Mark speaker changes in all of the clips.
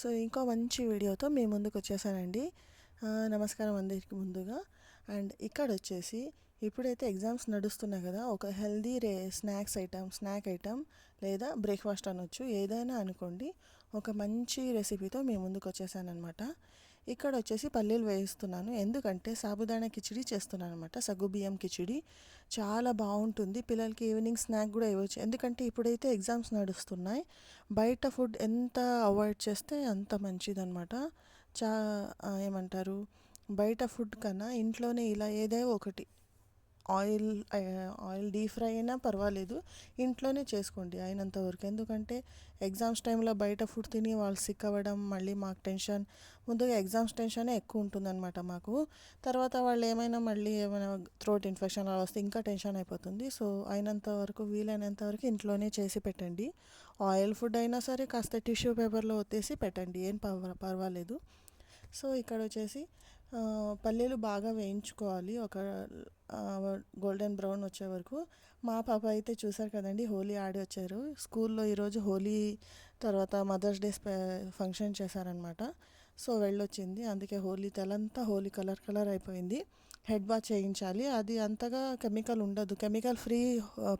Speaker 1: So ఇంకో మంచి వీడియోతో మీ ముందుకు వచ్చేసానండి. నమస్కారం అందరికీ ముందుగా. అండ్ ఇక్కడ వచ్చేసి ఇప్పుడైతే ఎగ్జామ్స్ నడుస్తున్నాయి కదా ఒక హెల్దీ రే స్నాక్స్ ఐటమ్ స్నాక్ ఐటమ్ లేదా బ్రేక్ఫాస్ట్ అనొచ్చు. ఏదైనా అనుకోండి ఒక మంచి రెసిపీతో మీ ముందుకు వచ్చేసానమాట ఇక్కడ వచ్చేసి పల్లీలు వేయిస్తున్నాను. ఎందుకంటే సాబుదానా కిచిడి చేస్తున్నాను అనమాట సగ్గుబియ్యం కిచిడి. చాలా బాగుంటుంది పిల్లలకి ఈవినింగ్ స్నాక్ కూడా ఇవ్వచ్చు. ఎందుకంటే ఇప్పుడైతే ఎగ్జామ్స్ నడుస్తున్నాయి. బయట ఫుడ్ ఎంత అవాయిడ్ చేస్తే అంత మంచిదనమాట చా ఏమంటారు? బయట ఫుడ్ కన్నా ఇంట్లోనే ఇలా ఏదో ఒకటి ఆయిల్ ఆయిల్ డీప్ ఫ్రై అయినా పర్వాలేదు. ఇంట్లోనే చేసుకోండి అయినంత వరకు. ఎందుకంటే ఎగ్జామ్స్ టైంలో బయట ఫుడ్ తిని వాళ్ళు సిక్ అవ్వడం మళ్ళీ మాకు టెన్షన్. ముందుగా ఎగ్జామ్స్ టెన్షనే ఎక్కువ ఉంటుందన్నమాట మాకు. తర్వాత వాళ్ళు ఏమైనా మళ్ళీ ఏమైనా థ్రోట్ ఇన్ఫెక్షన్ అలా వస్తే ఇంకా టెన్షన్ అయిపోతుంది. సో అయినంత వరకు వీలైనంత వరకు ఇంట్లోనే చేసి పెట్టండి. ఆయిల్ ఫుడ్ అయినా సరే కాస్త టిష్యూ పేపర్లో ఒత్తేసి పెట్టండి. ఏం పర్వాలేదు. సో ఇక్కడ వచ్చేసి పల్లీలు బాగా వేయించుకోవాలి. ఒక గోల్డెన్ బ్రౌన్ వచ్చే వరకు. మా పాప అయితే చూసారు కదండి హోలీ ఆడి వచ్చారు. స్కూల్లో ఈరోజు హోలీ తర్వాత మదర్స్ డే ఫంక్షన్ చేశారనమాట సో వెళ్ళొచ్చింది. అందుకే హోలీ తెలంతా హోలీ కలర్ కలర్ అయిపోయింది. హెడ్ బాత్ చేయించాలి. అది అంతగా కెమికల్ ఉండదు. కెమికల్ ఫ్రీ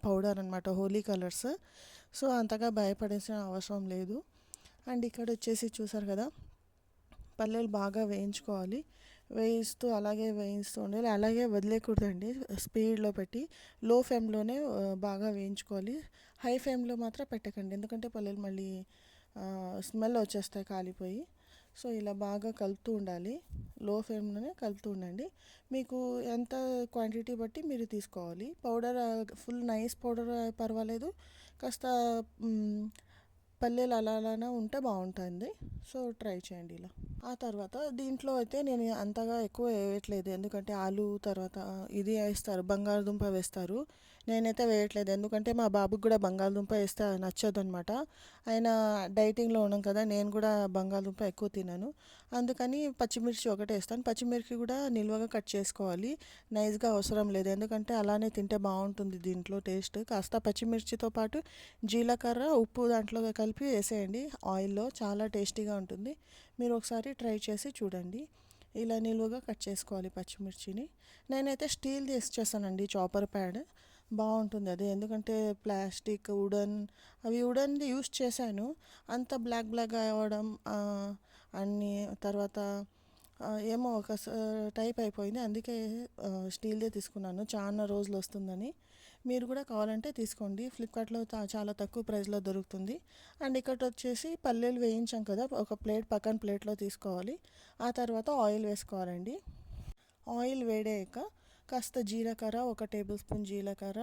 Speaker 1: పౌడర్ అనమాట హోలీ కలర్స్. సో అంతగా భయపడాల్సిన అవసరం లేదు. అండ్ ఇక్కడ వచ్చేసి చూసారు కదా పల్లెలు బాగా వేయించుకోవాలి. వేయిస్తూ అలాగే వేయిస్తూ ఉండాలి. అలాగే వదిలేకూడదండి స్పీడ్లో పెట్టి లో ఫ్లేమ్లోనే బాగా వేయించుకోవాలి. హై ఫ్లేమ్లో మాత్రం పెట్టకండి. ఎందుకంటే పల్లెలు మళ్ళీ స్మెల్ వచ్చేస్తాయి కాలిపోయి. సో ఇలా బాగా కలుపుతూ ఉండాలి. లో ఫ్లేమ్లోనే కలుపుతూ ఉండండి. మీకు ఎంత క్వాంటిటీ బట్టి మీరు తీసుకోవాలి. పౌడర్ ఫుల్ నైస్ పౌడర్ పర్వాలేదు. కాస్త పల్లీలు అలా అలానే ఉంటే బాగుంటుంది. సో ట్రై చేయండి ఇలా. ఆ తర్వాత దీంట్లో అయితే నేను అంతగా ఎక్కువ వేయట్లేదు. ఎందుకంటే ఆలు తర్వాత ఇది వేస్తారు బంగాళదుంప వేస్తారు. నేనైతే వేయట్లేదు. ఎందుకంటే మా బాబుకి కూడా బంగాళదుంప వేస్తే నచ్చదు అనమాట ఆయన డైటింగ్లో ఉన్నాం కదా నేను కూడా బంగాళదుంప ఎక్కువ తినను. అందుకని పచ్చిమిర్చి ఒకటే వేస్తాను. పచ్చిమిర్చి కూడా నిల్వగా కట్ చేసుకోవాలి. నైస్గా అవసరం లేదు. ఎందుకంటే అలానే తింటే బాగుంటుంది దీంట్లో టేస్ట్. కాస్త పచ్చిమిర్చితో పాటు జీలకర్ర ఉప్పు దాంట్లో కలిపి వేసేయండి. ఆయిల్లో చాలా టేస్టీగా ఉంటుంది. మీరు ఒకసారి ట్రై చేసి చూడండి. ఇలా నిలువుగా కట్ చేసుకోవాలి పచ్చిమిర్చిని. నేనైతే స్టీల్ తీసి చేస్తానండి చాపర్ ప్యాడ్ బాగుంటుంది అది. ఎందుకంటే ప్లాస్టిక్ వుడన్ అవి వుడన్ది యూస్ చేశాను. అంత బ్లాక్ బ్లాక్ అవ్వడం అన్నీ అన్ని తర్వాత ఏమో ఒక టైప్ అయిపోయింది. అందుకే స్టీల్దే తీసుకున్నాను. చాలా రోజులు వస్తుందని. మీరు కూడా కావాలంటే తీసుకోండి. ఫ్లిప్కార్ట్లో చాలా తక్కువ ప్రైస్లో దొరుకుతుంది. అండ్ ఇక్కడ వచ్చేసి పల్లెలు వేయించాం కదా ఒక ప్లేట్ పక్కన ప్లేట్లో తీసుకోవాలి. ఆ తర్వాత ఆయిల్ వేసుకోవాలండి. ఆయిల్ వేడాక కాస్త జీలకర్ర ఒక టేబుల్ స్పూన్ జీలకర్ర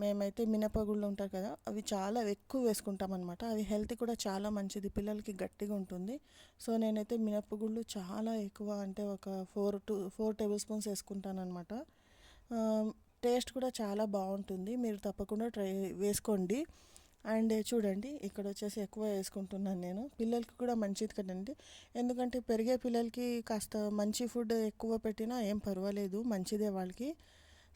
Speaker 1: మేమైతే మినపగుళ్ళు ఉంటారు కదా అవి చాలా ఎక్కువ వేసుకుంటాం అనమాట అవి హెల్త్ కూడా చాలా మంచిది పిల్లలకి గట్టిగా ఉంటుంది. సో నేనైతే మినపగుళ్ళు చాలా ఎక్కువ అంటే ఒక four to four table spoons వేసుకుంటాను అనమాట టేస్ట్ కూడా చాలా బాగుంటుంది. మీరు తప్పకుండా ట్రై వేసుకోండి. అండ్ చూడండి ఇక్కడ వచ్చేసి ఎక్కువ వేసుకుంటున్నాను నేను. పిల్లలకి కూడా మంచిది కదండి. ఎందుకంటే పెరిగే పిల్లలకి కాస్త మంచి ఫుడ్ ఎక్కువ పెట్టినా ఏం పర్వాలేదు మంచిదే వాళ్ళకి.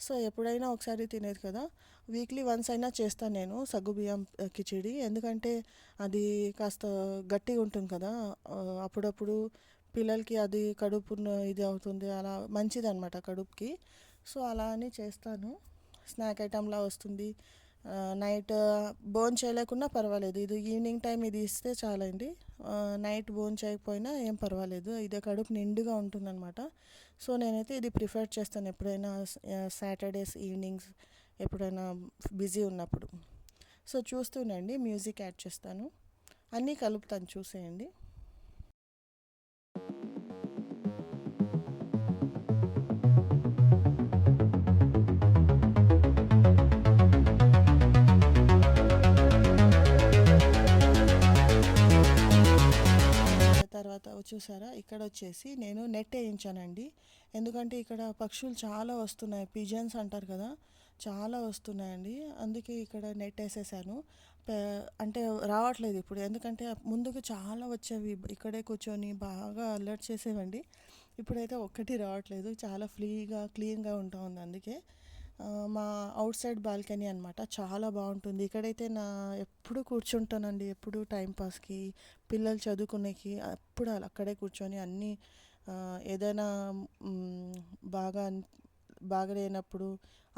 Speaker 1: సో ఎప్పుడైనా ఒకసారి తినేది కదా. వీక్లీ వన్స్ అయినా చేస్తాను నేను సగ్గుబియ్యం బియ్యం కిచిడి. ఎందుకంటే అది కాస్త గట్టిగా ఉంటుంది కదా. అప్పుడప్పుడు పిల్లలకి అది కడుపు ఇది అవుతుంది అలా మంచిది అనమాట కడుపుకి. సో అలా అని చేస్తాను. స్నాక్ ఐటెంలా వస్తుంది. నైట్ బోన్ చేయలేకున్నా పర్వాలేదు. ఇది ఈవినింగ్ టైం ఇది ఇస్తే చాలండి. నైట్ బోన్ చేయకపోయినా ఏం పర్వాలేదు. ఇది కడుపు నిండుగా ఉంటుందన్నమాట. సో నేనైతే ఇది ప్రిఫర్ చేస్తాను ఎప్పుడైనా సాటర్డేస్ ఈవినింగ్స్ ఎప్పుడైనా బిజీ ఉన్నప్పుడు. సో చూస్తుండండి మ్యూజిక్ యాడ్ చేస్తాను. అన్నీ కలుపుతాను చూసేయండి. తర్వాత చూసారా ఇక్కడ వచ్చేసి నేను నెట్ వేయించానండి. ఎందుకంటే ఇక్కడ పక్షులు చాలా వస్తున్నాయి. పిజన్స్ అంటారు కదా చాలా వస్తున్నాయండి. అందుకే ఇక్కడ నెట్ వేసేసాను. అంటే రావట్లేదు ఇప్పుడు. ఎందుకంటే ముందుకు చాలా వచ్చేవి. ఇక్కడే కూర్చొని బాగా అలర్ట్ చేసేవండి. ఇప్పుడైతే ఒక్కటి రావట్లేదు. చాలా ఫ్రీగా క్లీన్గా ఉంటా ఉంది అందుకే. మా అవుట్ సైడ్ బాల్కనీ అనమాట చాలా బాగుంటుంది. ఇక్కడైతే నా ఎప్పుడు కూర్చుంటానండి. ఎప్పుడు టైంపాస్కి పిల్లలు చదువుకునేకి అప్పుడు అక్కడే కూర్చొని అన్నీ ఏదైనా బాగా బాగలేనప్పుడు బాగా లేనప్పుడు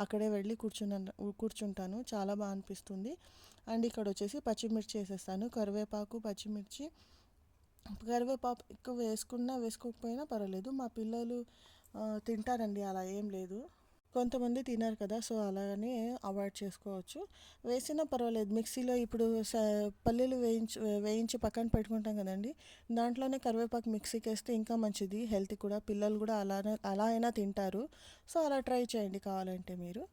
Speaker 1: అక్కడే వెళ్ళి కూర్చున్న కూర్చుంటాను. చాలా బాగా అనిపిస్తుంది. అండ్ ఇక్కడ వచ్చేసి పచ్చిమిర్చి వేసేస్తాను. కరివేపాకు పచ్చిమిర్చి కరివేపాకు ఎక్కువ వేసుకున్నా వేసుకోకపోయినా పర్వాలేదు. మా పిల్లలు తింటారండి. అలా ఏం లేదు. కొంతమంది తినరు కదా సో అలాగని అవాయిడ్ చేసుకోవచ్చు. వేసినా పర్వాలేదు. మిక్సీలో ఇప్పుడు స పల్లీలు వేయించి వేయించి పక్కన పెట్టుకుంటాం కదండి. దాంట్లోనే కరివేపాకు మిక్సీకి వేస్తే ఇంకా మంచిది. హెల్త్ కూడా. పిల్లలు కూడా అలానే అలా అయినా తింటారు. సో అలా ట్రై చేయండి కావాలంటే మీరు.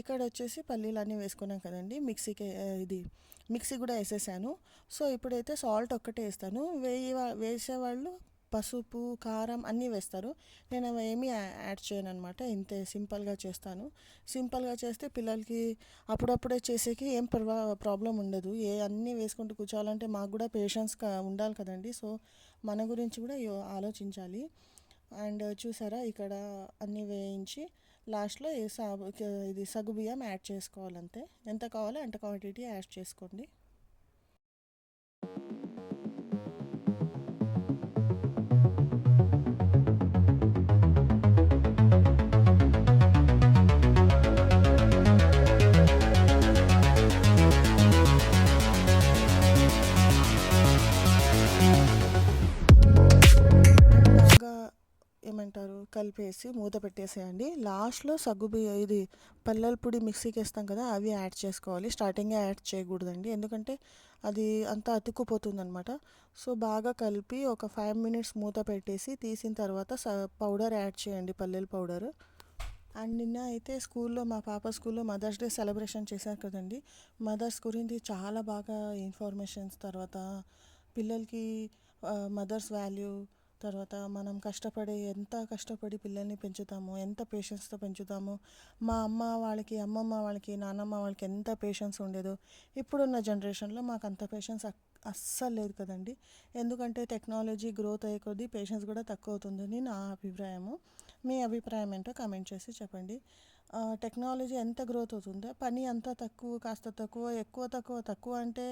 Speaker 1: ఇక్కడ వచ్చేసి పల్లీలు అన్నీ వేసుకున్నాం కదండి. మిక్సీకి ఇది మిక్సీ కూడా వేసేసాను. సో ఇప్పుడైతే సాల్ట్ ఒక్కటే వేస్తాను. వేయి వేసేవాళ్ళు పసుపు కారం అన్నీ వేస్తారు. నేను అవి ఏమీ యాడ్ చేయను అనమాట ఇంతే సింపుల్గా చేస్తాను. సింపుల్గా చేస్తే పిల్లలకి అప్పుడప్పుడే చేసేకి ఏం పర్వా ప్రాబ్లం ఉండదు. ఏ అన్నీ వేసుకుంటూ కూర్చోవాలంటే మాకు కూడా పేషెన్స్ ఉండాలి కదండి. సో మన గురించి కూడా ఆలోచించాలి. అండ్ చూసారా ఇక్కడ అన్నీ వేయించి లాస్ట్లో సాగు ఇది సగ్గు బియ్యం యాడ్ చేసుకోవాలంతే. ఎంత కావాలో అంత క్వాంటిటీ యాడ్ చేసుకోండి. కలిపేసి మూత పెట్టేసేయండి. లాస్ట్లో సగ్గు ఇది పల్లెల పొడి మిక్సీకి వేస్తాం కదా అవి యాడ్ చేసుకోవాలి. స్టార్టింగే యాడ్ చేయకూడదండి. ఎందుకంటే అది అంతా అతుక్కుపోతుంది అనమాట సో బాగా కలిపి ఒక ఫైవ్ మినిట్స్ మూత పెట్టేసి తీసిన తర్వాత స పౌడర్ యాడ్ చేయండి పల్లెల పౌడర్. అండ్ నిన్న అయితే స్కూల్లో మా పాప స్కూల్లో మదర్స్ డే సెలబ్రేషన్ చేశారు కదండి. మదర్స్ గురించి చాలా బాగా ఇన్ఫర్మేషన్స్ తర్వాత పిల్లలకి మదర్స్ వాల్యూ తర్వాత మనం కష్టపడి ఎంత కష్టపడి పిల్లల్ని పెంచుతామో ఎంత పేషెన్స్తో పెంచుతామో మా అమ్మ వాళ్ళకి అమ్మమ్మ వాళ్ళకి నాన్నమ్మ వాళ్ళకి ఎంత పేషెన్స్ ఉండేదో ఇప్పుడున్న జనరేషన్లో మాకు అంత పేషెన్స్ అస్సలు లేదు కదండి. ఎందుకంటే టెక్నాలజీ గ్రోత్ అయ్యే కొద్దీ పేషెన్స్ కూడా తక్కువ అవుతుందని నా అభిప్రాయము. మీ అభిప్రాయం ఏంటో కామెంట్ చేసి చెప్పండి. టెక్నాలజీ ఎంత గ్రోత్ అవుతుందో పని అంత తక్కువ కాస్త తక్కువ ఎక్కువ తక్కువ తక్కువ అంటే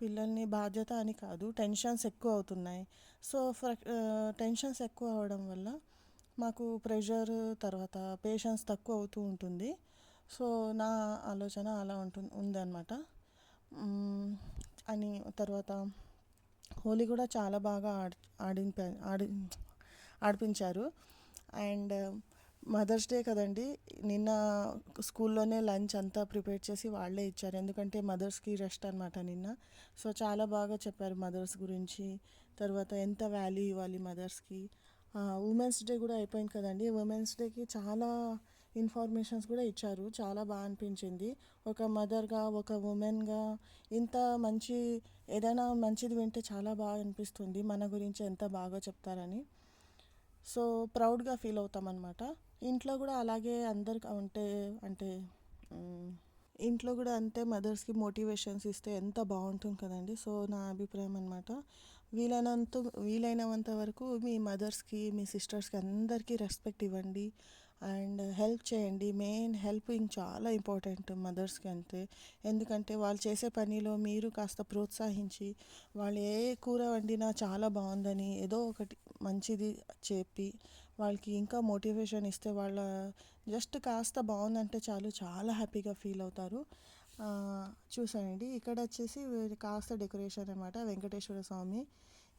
Speaker 1: పిల్లల్ని బాధ్యత అని కాదు టెన్షన్స్ ఎక్కువ అవుతున్నాయి. సో ఫ్ర టెన్షన్స్ ఎక్కువ అవడం వల్ల మాకు ప్రెషర్ తర్వాత పేషెన్స్ తక్కువ అవుతూ ఉంటుంది. సో నా ఆలోచన అలా ఉంటుంది ఉందన్నమాట. అని తర్వాత హోలీ కూడా చాలా బాగా ఆడి ఆడింప ఆడి ఆడిపించారు. అండ్ మదర్స్ డే కదండి నిన్న స్కూల్లోనే లంచ్ అంతా ప్రిపేర్ చేసి వాళ్ళే ఇచ్చారు. ఎందుకంటే మదర్స్కి రెస్ట్ అనమాట నిన్న. సో చాలా బాగా చెప్పారు మదర్స్ గురించి. తర్వాత ఎంత వాల్యూ ఇవ్వాలి మదర్స్కి. ఉమెన్స్ డే కూడా అయిపోయింది కదండి. ఉమెన్స్ డేకి చాలా ఇన్ఫర్మేషన్స్ కూడా ఇచ్చారు. చాలా బాగా అనిపించింది. ఒక మదర్గా ఒక ఉమెన్గా ఇంత మంచి ఏదైనా మంచిది వింటే చాలా బాగా అనిపిస్తుంది. మన గురించి ఎంత బాగా చెప్తారని. సో ప్రౌడ్గా ఫీల్ అవుతామన్నమాట. ఇంట్లో కూడా అలాగే అందరికి ఉంటే అంటే ఇంట్లో కూడా అంతే మదర్స్కి మోటివేషన్స్ ఇస్తే ఎంత బాగుంటుంది కదండి. సో నా అభిప్రాయం అనమాట వీలైనంత వీలైనంత వరకు మీ మదర్స్కి మీ సిస్టర్స్కి అందరికీ రెస్పెక్ట్ ఇవ్వండి. అండ్ హెల్ప్ చేయండి. మెయిన్ హెల్పింగ్ చాలా ఇంపార్టెంట్ మదర్స్కి అంతే. ఎందుకంటే వాళ్ళు చేసే పనిలో మీరు కాస్త ప్రోత్సహించి వాళ్ళు ఏ కూర వండినా చాలా బాగుందని ఏదో ఒకటి మంచిది చెప్పి వాళ్ళకి ఇంకా మోటివేషన్ ఇస్తే వాళ్ళ జస్ట్ కాస్త బాగుందంటే చాలు చాలా హ్యాపీగా ఫీల్ అవుతారు. చూసానండి ఇక్కడ వచ్చేసి కాస్త డెకరేషన్ అనమాట వెంకటేశ్వర స్వామి.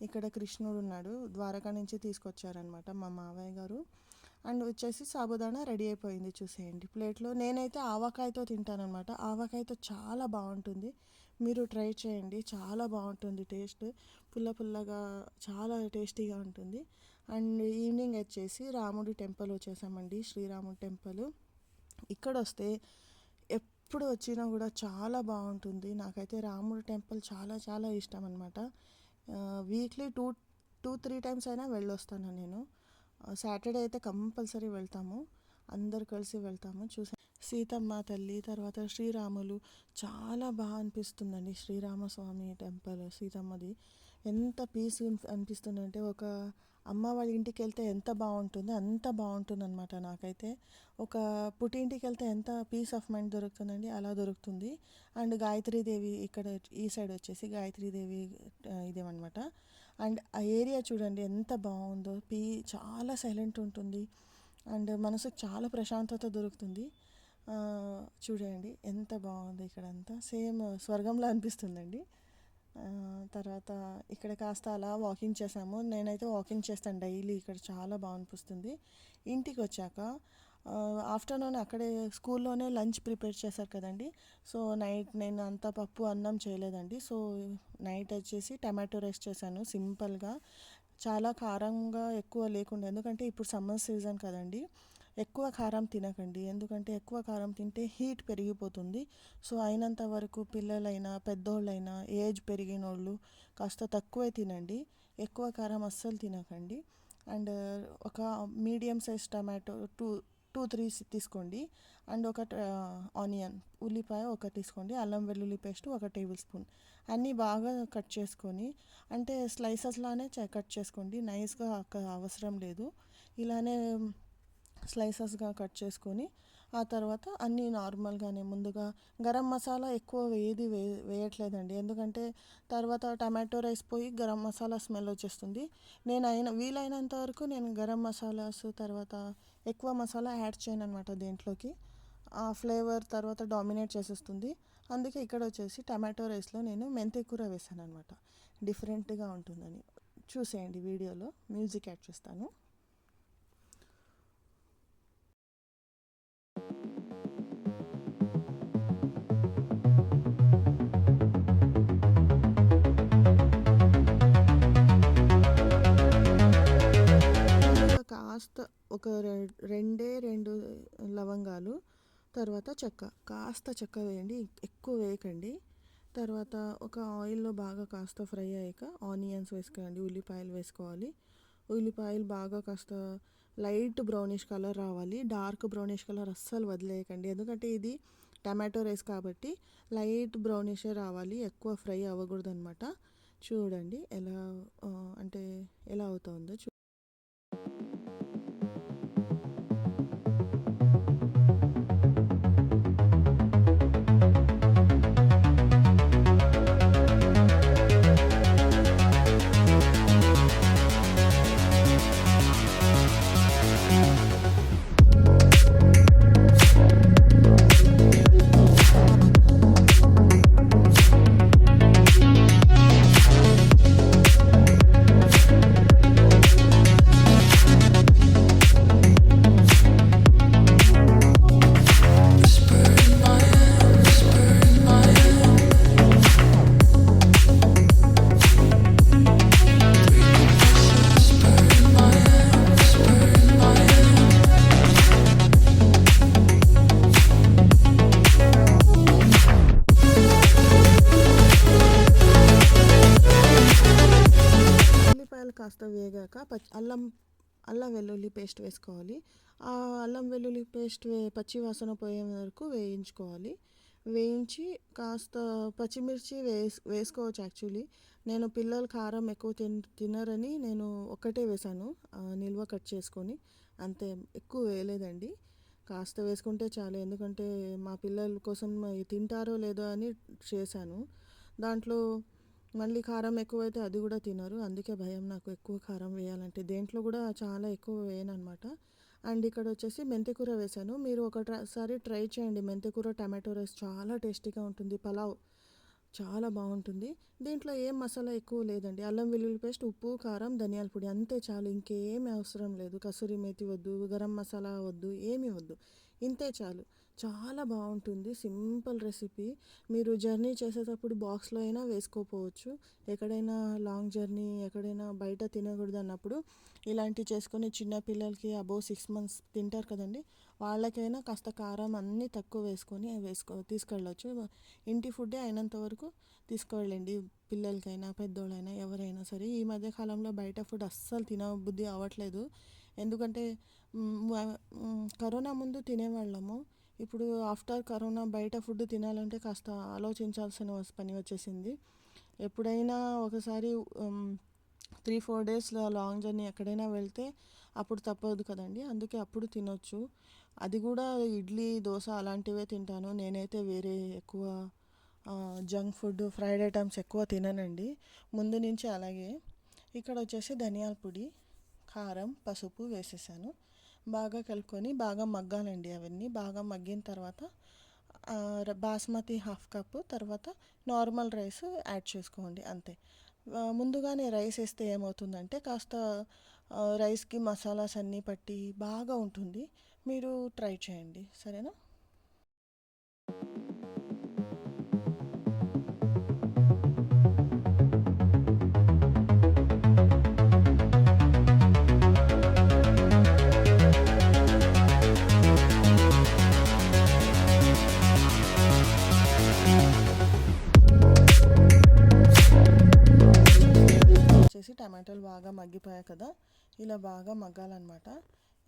Speaker 1: ఇక్కడ కృష్ణుడు ఉన్నాడు. ద్వారకా నుంచి తీసుకొచ్చారనమాట మా మావయ్య గారు. అండ్ వచ్చేసి సాబుదానా రెడీ అయిపోయింది చూసేయండి. ప్లేట్లో నేనైతే ఆవకాయతో తింటానమాట ఆవకాయతో చాలా బాగుంటుంది. మీరు ట్రై చేయండి. చాలా బాగుంటుంది టేస్ట్. పుల్ల పుల్లగా చాలా టేస్టీగా ఉంటుంది. అండ్ ఈవినింగ్ వచ్చేసి రాముడి టెంపుల్ వచ్చేసామండి. శ్రీరాముడి టెంపుల్. ఇక్కడ వస్తే ఎప్పుడు వచ్చినా కూడా చాలా బాగుంటుంది. నాకైతే రాముడి టెంపుల్ చాలా చాలా ఇష్టం అనమాట weekly two two three times అయినా వెళ్ళొస్తాను నేను. సాటర్డే అయితే కంపల్సరీ వెళ్తాము. అందరు కలిసి వెళ్తాము. చూసా సీతమ్మ తల్లి తర్వాత శ్రీరాములు. చాలా బాగా అనిపిస్తుందండి శ్రీరామస్వామి టెంపుల్ సీతమ్మది. ఎంత పీస్ అనిపిస్తుందంటే ఒక అమ్మ వాళ్ళ ఇంటికి వెళ్తే ఎంత బాగుంటుందో అంత బాగుంటుంది అనమాట నాకైతే. ఒక పుట్టింటికి వెళ్తే ఎంత పీస్ ఆఫ్ మైండ్ దొరుకుతుందండి అలా దొరుకుతుంది. అండ్ గాయత్రీదేవి ఇక్కడ ఈ సైడ్ వచ్చేసి గాయత్రీదేవి ఇదేమనమాట అండ్ ఆ ఏరియా చూడండి ఎంత బాగుందో పీ చాలా సైలెంట్ ఉంటుంది. అండ్ మనసుకు చాలా ప్రశాంతత దొరుకుతుంది. చూడండి ఎంత బాగుంది ఇక్కడంతా. సేమ్ స్వర్గంలో అనిపిస్తుందండి. తర్వాత ఇక్కడ కాస్త అలా వాకింగ్ చేసాము. నేనైతే వాకింగ్ చేస్తాను డైలీ ఇక్కడ చాలా బాగా అనిపిస్తుంది. ఇంటికి వచ్చాక ఆఫ్టర్నూన్ అక్కడే స్కూల్లోనే లంచ్ ప్రిపేర్ చేశారు కదండి. సో నైట్ నేను అంత పప్పు అన్నం చేయలేదండి. సో నైట్ వచ్చేసి టమాటో రైస్ చేశాను. సింపుల్గా. చాలా కారంగా ఎక్కువ లేకుండా ఎందుకంటే ఇప్పుడు సమ్మర్ సీజన్ కదండి ఎక్కువ కారం తినకండి. ఎందుకంటే ఎక్కువ కారం తింటే హీట్ పెరిగిపోతుంది. సో అయినంత వరకు పిల్లలైనా పెద్దోళ్ళైనా ఏజ్ పెరిగిన వాళ్ళు కాస్త తక్కువే తినండి. ఎక్కువ కారం అస్సలు తినకండి. అండ్ ఒక medium size tomato two two three తీసుకోండి. అండ్ ఒక ఆనియన్ ఉల్లిపాయ ఒక తీసుకోండి. అల్లం వెల్లుల్లి పేస్ట్ ఒక టేబుల్ స్పూన్. అన్నీ బాగా కట్ చేసుకొని అంటే స్లైసెస్ లానే కట్ చేసుకోండి. నైస్గా అవసరం లేదు. ఇలానే స్లైసెస్గా కట్ చేసుకొని ఆ తర్వాత అన్నీ నార్మల్గానే ముందుగా గరం మసాలా ఎక్కువ ఏది వే వేయట్లేదండి. ఎందుకంటే తర్వాత టమాటో రైస్ పోయి గరం మసాలా స్మెల్ వచ్చేస్తుంది. నేను అయిన వీలైనంత వరకు నేను గరం మసాలాస్ తర్వాత ఎక్కువ మసాలా యాడ్ చేయను అనమాట దేంట్లోకి. ఆ ఫ్లేవర్ తర్వాత డామినేట్ చేసేస్తుంది. అందుకే ఇక్కడ వచ్చేసి టమాటో రైస్లో నేను మెంతి కూర వేసాను అనమాట డిఫరెంట్గా ఉంటుందని. చూసేయండి వీడియోలో. మ్యూజిక్ యాడ్ చేస్తాను. ఒక రె- రెండే రెండు లవంగాలు తర్వాత చెక్క. కాస్త చెక్క వేయండి ఎక్కువ వేయకండి. తర్వాత ఒక ఆయిల్లో బాగా కాస్త ఫ్రై అయ్యాక ఆనియన్స్ వేసుకోండి ఉల్లిపాయలు వేసుకోవాలి. ఉల్లిపాయలు బాగా కాస్త లైట్ బ్రౌనిష్ కలర్ రావాలి. డార్క్ బ్రౌనిష్ కలర్ అస్సలు వదిలేయకండి. ఎందుకంటే ఇది టమాటో రైస్ కాబట్టి లైట్ బ్రౌనిష్ రావాలి ఎక్కువ ఫ్రై అవ్వకూడదు అనమాట చూడండి ఎలా అంటే ఎలా అవుతుందో చూ ఆ అల్లం వెల్లుల్లి పేస్ట్ వే పచ్చి వాసన పోయే వరకు వేయించుకోవాలి. వేయించి కాస్త పచ్చిమిర్చి వేస్ వేసుకోవచ్చు యాక్చువల్లీ. నేను పిల్లలు కారం ఎక్కువ తిన్ తినరని నేను ఒక్కటే వేసాను. నిల్వ కట్ చేసుకొని. అంతే ఎక్కువ వేయలేదండి. కాస్త వేసుకుంటే చాలు. ఎందుకంటే మా పిల్లల కోసం తింటారో లేదో అని చేశాను. దాంట్లో మళ్ళీ కారం ఎక్కువైతే అది కూడా తినరు. అందుకే భయం నాకు ఎక్కువ కారం వేయాలంటే. దేంట్లో కూడా చాలా ఎక్కువ వేయను అనమాట అండ్ ఇక్కడ వచ్చేసి మెంతికూర వేసాను మీరు ఒకసారి ట్రై చేయండి. మెంతికూర టమాటో రైస్ చాలా టేస్టీగా ఉంటుంది. పలావ్ చాలా బాగుంటుంది. దీంట్లో ఏం మసాలా ఎక్కువ లేదండి. అల్లం వెల్లుల్లి పేస్ట్ ఉప్పు కారం ధనియాల పొడి అంతే చాలు. ఇంకేమీ అవసరం లేదు. కసూరి మేతి వద్దు గరం మసాలా వద్దు ఏమీ వద్దు. ఇంతే చాలు. చాలా బాగుంటుంది. Simple recipe. మీరు జర్నీ చేసేటప్పుడు బాక్స్లో అయినా వేసుకోపోవచ్చు. ఎక్కడైనా లాంగ్ జర్నీ ఎక్కడైనా బయట తినకూడదు అన్నప్పుడు ఇలాంటివి చేసుకొని చిన్న పిల్లలకి అబోవ్ సిక్స్ మంత్స్ తింటారు కదండి వాళ్ళకైనా కాస్త కారం అన్నీ తక్కువ వేసుకొని వేసుకో తీసుకెళ్ళచ్చు. ఇంటి ఫుడ్డే అయినంత వరకు తీసుకువెళ్ళండి పిల్లలకైనా పెద్దోళ్ళైనా ఎవరైనా సరే. ఈ మధ్య కాలంలో బయట ఫుడ్ అస్సలు తినబుద్ధి అవ్వట్లేదు. ఎందుకంటే కరోనా ముందు తినేవాళ్ళము. ఇప్పుడు ఆఫ్టర్ కరోనా బయట ఫుడ్ తినాలంటే కాస్త ఆలోచించాల్సిన పని వచ్చేసింది. ఎప్పుడైనా ఒకసారి three four days long journey ఎక్కడైనా వెళ్తే అప్పుడు తప్పదు కదండి. అందుకే అప్పుడు తినొచ్చు. అది కూడా ఇడ్లీ దోశ అలాంటివే తింటాను. నేనైతే వేరే ఎక్కువ జంక్ ఫుడ్ ఫ్రైడ్ ఐటమ్స్ ఎక్కువ తిననండి. ముందు నుంచి అలాగే. ఇక్కడ వచ్చేసి ధనియాల పొడి కారం పసుపు వేసేసాను. బాగా కలుపుకొని బాగా మగ్గాలండి అవన్నీ. బాగా మగ్గిన తర్వాత బాస్మతి హాఫ్ కప్పు తర్వాత నార్మల్ రైస్ యాడ్ చేసుకోండి అంతే. ముందుగానే రైస్ వేస్తే ఏమవుతుందంటే కాస్త రైస్కి మసాలాస్ అన్నీ పట్టి బాగా ఉంటుంది. మీరు ట్రై చేయండి. సరేనా? టమాటాలు బాగా మగ్గిపోయాయి కదా ఇలా బాగా మగ్గాలన్నమాట.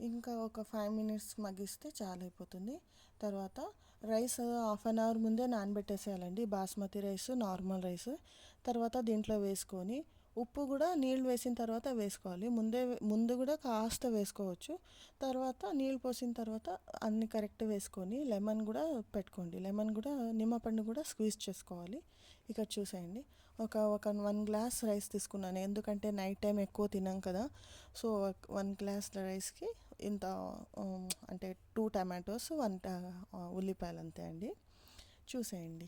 Speaker 1: ఇంకా ఒక ఫైవ్ మినిట్స్ మగ్గిస్తే చాలా అయిపోతుంది తర్వాత రైస్ హాఫ్ అన్ అవర్ ముందే నానబెట్టేసేయాలండి. బాస్మతి రైస్ నార్మల్ రైస్ తర్వాత దీంట్లో వేసుకొని ఉప్పు కూడా నీళ్ళు వేసిన తర్వాత వేసుకోవాలి. ముందే ముందు కూడా కాస్త వేసుకోవచ్చు. తర్వాత నీళ్ళు పోసిన తర్వాత అన్ని కరెక్ట్ వేసుకొని లెమన్ కూడా పెట్టుకోండి. లెమన్ కూడా నిమ్మపండు కూడా స్క్వీజ్ చేసుకోవాలి. ఇక్కడ చూసేయండి. ఒక ఒక వన్ గ్లాస్ రైస్ తీసుకున్నాను. ఎందుకంటే నైట్ టైం ఎక్కువ తినాం కదా. సో వన్ గ్లాస్ రైస్కి ఇంత అంటే టూ టమాటోస్ వన్ ఉల్లిపాయలు అంతే అండి. చూసేయండి.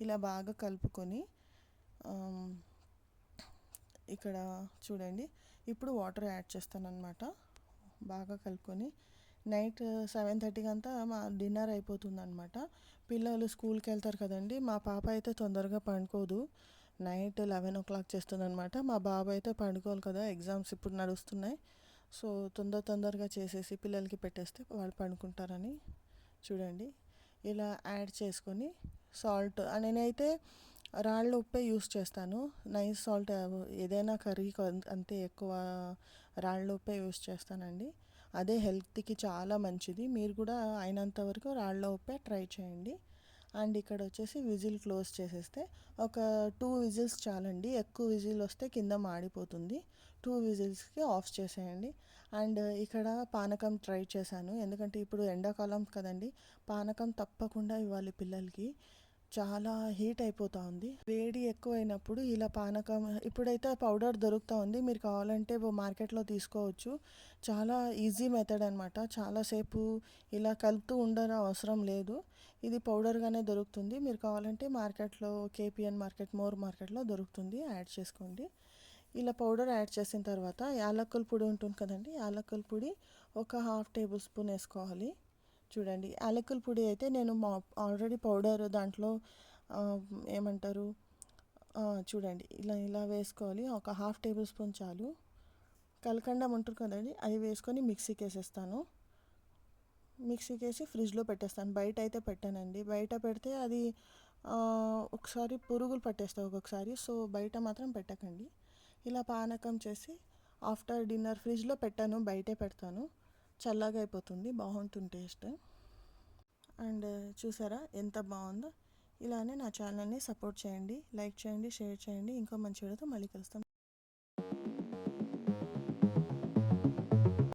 Speaker 1: ఇలా బాగా కలుపుకొని ఇక్కడ చూడండి. ఇప్పుడు వాటర్ యాడ్ చేస్తాను అనమాట బాగా కలుపుకొని నైట్ సెవెన్ థర్టీకి అంతా మా డిన్నర్ అయిపోతుంది అనమాట పిల్లలు స్కూల్కి వెళ్తారు కదండి మా పాప అయితే తొందరగా పండుకోదు. నైట్ లెవెన్ ఓ క్లాక్ చేస్తుందనమాట మా బాబు అయితే పండుకోవాలి కదా ఎగ్జామ్స్ ఇప్పుడు నడుస్తున్నాయి. సో తొందర తొందరగా చేసేసి పిల్లలకి పెట్టేస్తే వాళ్ళు పండుకుంటారని చూడండి. ఇలా యాడ్ చేసుకొని సాల్ట్ నేనైతే రాళ్ళ ఉప్పే యూస్ చేస్తాను. నైస్ సాల్ట్ ఏదైనా కర్రీకి అంతే ఎక్కువ రాళ్ళ ఉప్పే యూస్ చేస్తానండి. అదే హెల్త్కి చాలా మంచిది. మీరు కూడా అయినంత వరకు రాళ్ళ ఉప్పే ట్రై చేయండి. అండ్ ఇక్కడ వచ్చేసి విజిల్ క్లోజ్ చేసేస్తే ఒక టూ విజిల్స్ చాలండి. ఎక్కువ విజిల్ వస్తే కింద మాడిపోతుంది. టూ విజిల్స్కి ఆఫ్ చేసేయండి. అండ్ ఇక్కడ పానకం ట్రై చేశాను. ఎందుకంటే ఇప్పుడు ఎండాకాలం కదండి. పానకం తప్పకుండా ఇవ్వాలి పిల్లలకి. చాలా హీట్ అయిపోతూ ఉంది. వేడి ఎక్కువైనప్పుడు ఇలా పానకం ఇప్పుడైతే పౌడర్ దొరుకుతూ ఉంది. మీరు కావాలంటే మార్కెట్లో తీసుకోవచ్చు. చాలా ఈజీ మెథడ్ అనమాట చాలాసేపు ఇలా కలుపుతూ ఉండడం అవసరం లేదు. ఇది పౌడర్గానే దొరుకుతుంది. మీరు కావాలంటే మార్కెట్లో కేపీఎన్ మార్కెట్ మోర్ మార్కెట్లో దొరుకుతుంది. యాడ్ చేసుకోండి. ఇలా పౌడర్ యాడ్ చేసిన తర్వాత యాలక్కుల పొడి ఉంటుంది కదండి యాలక్కుల పొడి ఒక హాఫ్ టేబుల్ స్పూన్ వేసుకోవాలి. చూడండి. యాలకుల పొడి అయితే నేను మా ఆల్రెడీ పౌడర్ దాంట్లో ఏమంటారు చూడండి. ఇలా ఇలా వేసుకోవాలి. ఒక హాఫ్ టేబుల్ స్పూన్ చాలు. కలకండం ఉంటుంది కదండి అవి వేసుకొని మిక్సీకి వేసేస్తాను. మిక్సీకి వేసి ఫ్రిడ్జ్లో పెట్టేస్తాను. బయట అయితే పెట్టానండి. బయట పెడితే అది ఒకసారి పురుగులు పట్టేస్తాయి ఒక్కొక్కసారి. సో బయట మాత్రం పెట్టకండి. ఇలా పానకం చేసి ఆఫ్టర్ డిన్నర్ ఫ్రిడ్జ్లో పెట్టాను బయటే పెడతాను. చల్లగా అయిపోతుంది బాగుంటుంది టేస్ట్. అండ్ చూసారా ఎంత బాగుందో? ఇలానే నా ఛానల్ని సపోర్ట్ చేయండి లైక్ చేయండి షేర్ చేయండి. ఇంకో మంచి వీడియోతో మళ్ళీ కలుస్తాం.